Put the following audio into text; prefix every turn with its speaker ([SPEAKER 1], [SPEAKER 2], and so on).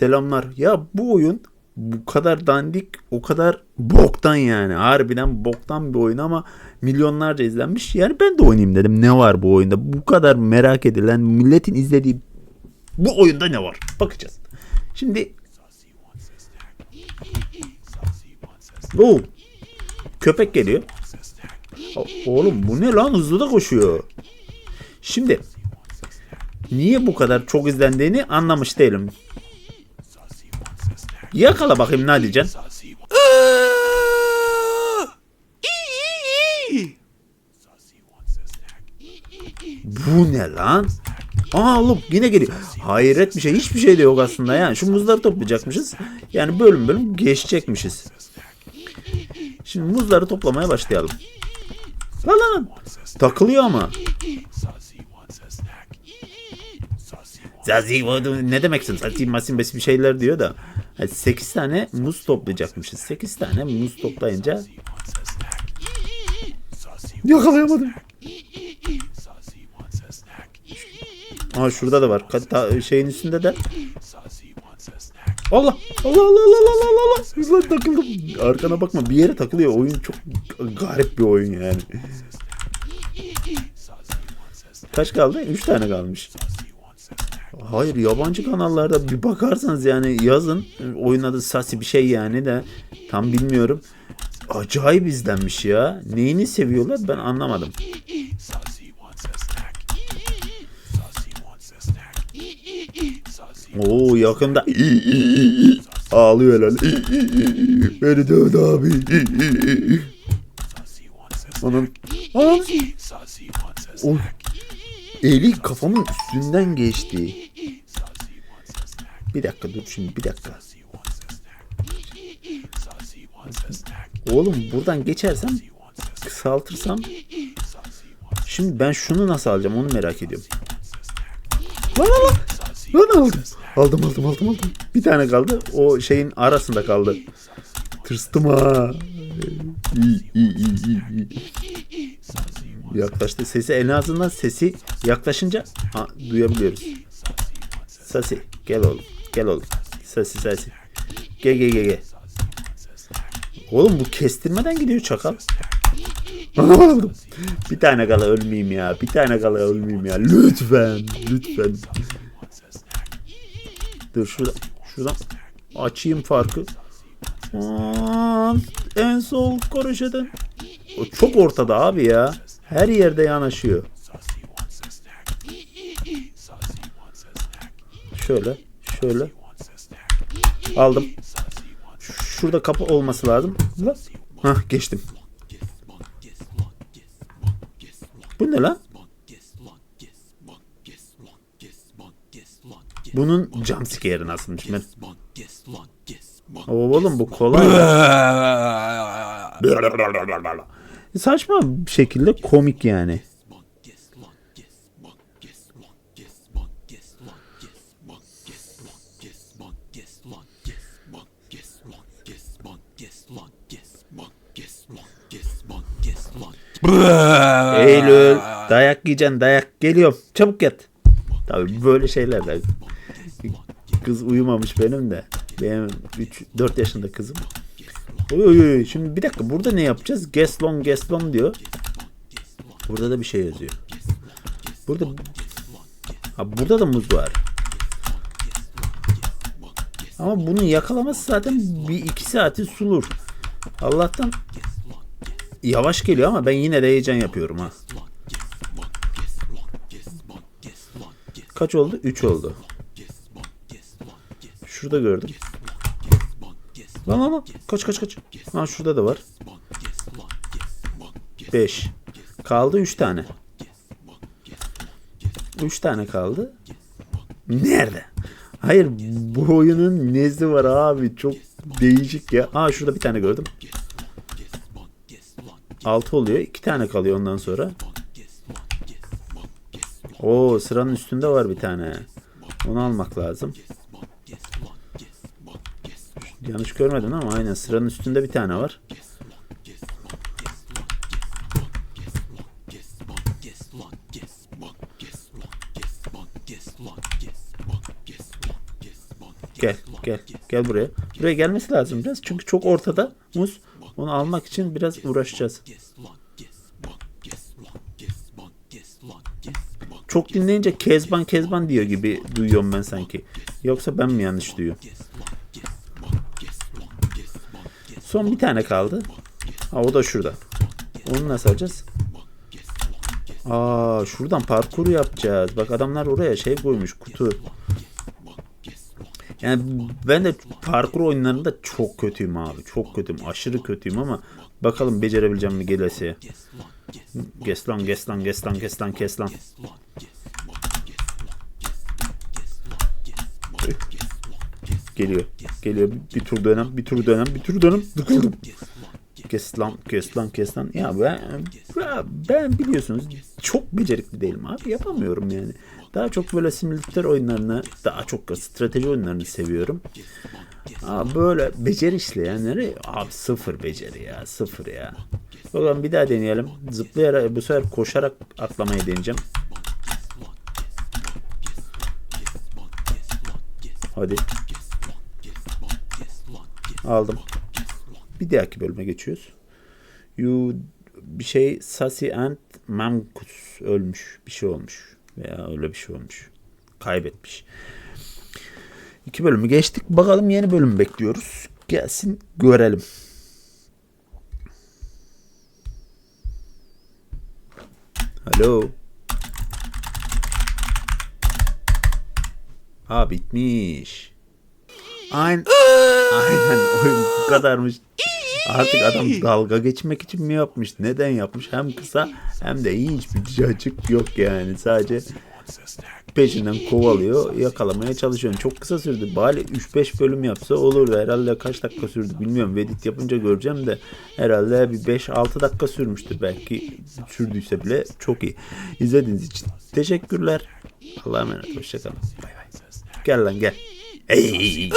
[SPEAKER 1] Selamlar. Ya bu oyun bu kadar dandik, o kadar boktan yani. Harbiden boktan bir oyun ama milyonlarca izlenmiş. Yani ben de oynayayım dedim. Ne var bu oyunda? Bu kadar merak edilen, milletin izlediği bu oyunda ne var? Bakacağız. Şimdi Oo. Köpek geliyor. Oğlum bu ne lan? Hızlı da koşuyor. Şimdi niye bu kadar çok izlendiğini anlamış değilim. Yakala bakayım ne diyeceksin? Bu ne lan? Aa oğlum yine geliyor. Hayret bir şey. Hiçbir şey de yok aslında yani. Şu muzları toplayacakmışız. Yani bölüm bölüm geçecekmişiz. Şimdi muzları toplamaya başlayalım. Lan lan. Takılıyor ama. Zazi ne demeksin? Zazi masin besi bir şeyler diyor da. 8 tane muz toplayacakmışız. 8 tane muz toplayınca yakalayamadım. Aa şurada da var. Hatta şeyin üstünde de. Allah Allah Allah Allah Allah Allah Allah. Lan takıldım. Arkana bakma bir yere takılıyor. Oyun çok garip bir oyun yani. Kaç kaldı? 3 tane kalmış. Hayır yabancı kanallarda bir bakarsanız yani yazın oyun adı Sasi bir şey yani de tam bilmiyorum. Acayip izlenmiş ya. Neyini seviyorlar ben anlamadım. Oo yakında ağlıyor herhalde. Beni dövdü abi. Onun. Oy. Eli kafamın üstünden geçti. Bir dakika dur şimdi bir dakika. Oğlum buradan geçersem kısaltırsam Şimdi ben şunu nasıl alacağım onu merak ediyorum. Lan lan lan. Lan aldım. Aldım aldım aldım aldım. Bir tane kaldı. O şeyin arasında kaldı. Tırstım ha. İyi iyi iyi iyi. Yaklaştı. Sesi en azından sesi yaklaşınca ha, duyabiliyoruz. Sasi gel oğlum. Gel oğlum. Sasi sasi. Gel gel gel gel. Oğlum bu kestirmeden gidiyor çakal. Aldım. Bir tane kala ölmeyeyim ya. Bir tane kala ölmeyeyim ya. Lütfen. Lütfen. Dur şurada. Şuradan açayım farkı. Aa, en sol koruşeden. O çok ortada abi ya. Her yerde yanaşıyor. Şöyle. Şöyle. Aldım. Şurada kapı olması lazım. Hah geçtim. Bu ne lan? Bunun jumpscare'ı nasılmış ben? Oğlum bu kolay. Saçma bir şekilde komik yani. Eylül dayak yiyeceksin dayak geliyorum çabuk yat. Tabii böyle şeyler de. Kız uyumamış benim de. Benim 3 4 yaşında kızım. Oy, oy, oy. Şimdi bir dakika burada ne yapacağız? Geslon Geslon diyor. Burada da bir şey yazıyor. Burada ha, burada da muz var. Ama bunu yakalaması zaten bir iki saati sulur. Allah'tan yavaş geliyor ama ben yine de heyecan yapıyorum ha. Kaç oldu? 3 oldu. Şurada gördüm. Lan lan lan. Kaç kaç kaç. Ha şurada da var. 5. Kaldı 3 tane. 3 tane kaldı. Nerede? Hayır bu oyunun nezli var abi. Çok değişik ya. Aa şurada bir tane gördüm. 6 oluyor. 2 tane kalıyor ondan sonra. Oo sıranın üstünde var bir tane. Onu almak lazım. Yanlış görmedin ama aynen sıranın üstünde bir tane var. Gel. Gel. Gel buraya. Buraya gelmesi lazım biraz. Çünkü çok ortada muz. Onu almak için biraz uğraşacağız. Çok dinleyince Kezban Kezban diyor gibi duyuyorum ben sanki. Yoksa ben mi yanlış duyuyorum? Son bir tane kaldı. Ha o da şurada. Onu nasıl alacağız? Aa şuradan parkur yapacağız. Bak adamlar oraya şey koymuş kutu. Yani ben de parkur oyunlarında çok kötüyüm abi. Çok kötüyüm. Aşırı kötüyüm ama bakalım becerebileceğim mi gelesiye. Kes lan kes lan kes. Geliyor. Geliyor. Bir tur dönem, bir tur dönem, bir tur dönem. Dıkıldım. Kes lan, kes lan, kes lan. Ya ben, ben biliyorsunuz çok becerikli değilim abi. Yapamıyorum yani. Daha çok böyle simülatör oyunlarını, daha çok strateji oyunlarını seviyorum. Abi böyle beceri işleyenleri abi sıfır beceri ya sıfır ya. Bakalım bir daha deneyelim. Zıplayarak bu sefer koşarak atlamayı deneyeceğim. Hadi. Aldım. Bir dahaki bölüme geçiyoruz. You bir şey Sasi and Mamkus ölmüş. Bir şey olmuş. Veya öyle bir şey olmuş. Kaybetmiş. İki bölümü geçtik. Bakalım yeni bölüm bekliyoruz. Gelsin görelim. Alo. Ha bitmiş. Aynen. Aynen oyun bu kadarmış. Artık adam dalga geçmek için mi yapmış? Neden yapmış? Hem kısa hem de hiçbir cacık yok yani. Sadece peşinden kovalıyor, yakalamaya çalışıyor. Çok kısa sürdü. Bari 3-5 bölüm yapsa olurdu. Herhalde kaç dakika sürdü bilmiyorum. Edit yapınca göreceğim de herhalde bir 5-6 dakika sürmüştür. Belki sürdüyse bile çok iyi. İzlediğiniz için teşekkürler. Allah'a emanet. Hoşçakalın. Bay bay. Gel lan gel. É Ei!